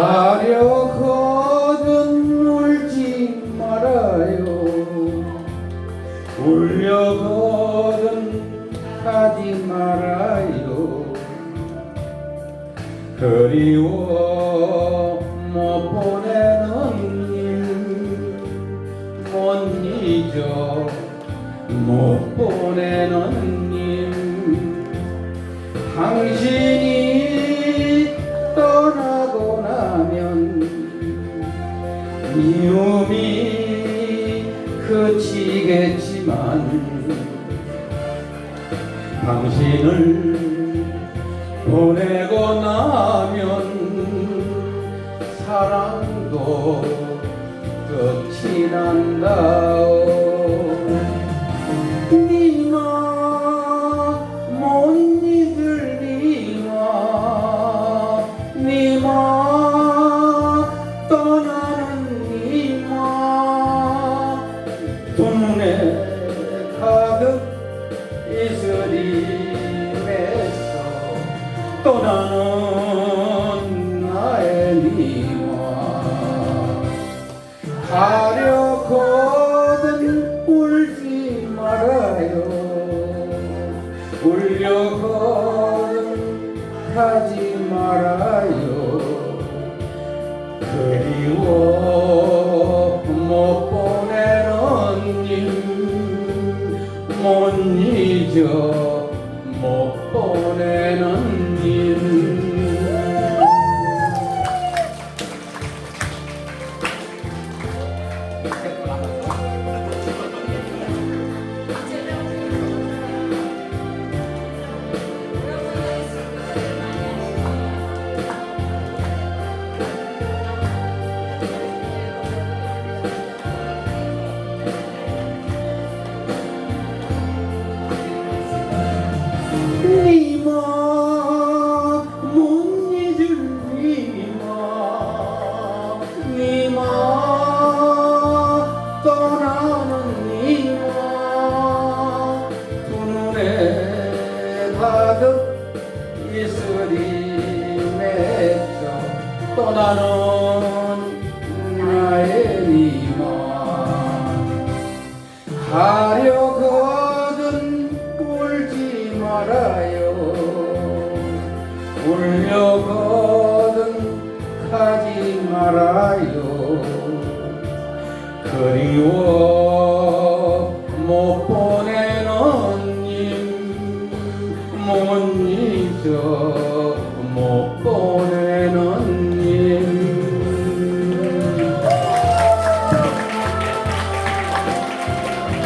가려거든 울지 말아요. 울려거든 가지 말아요. 그리워 못 보내는 일못 잊어 못 보내는 일. 당신 그치겠지만 당신을 보내고 나면 사랑도 끝이 난다 가지 말아요. 그리워 못 보내는 일못 잊어 못 보내는 일 니마 니마 떠나는 두 눈에 가득 이슬이 맺혀 떠나는 나의 니마 가려거든 울지 말아요 말아요 그리워 못 보내는 님못 잊어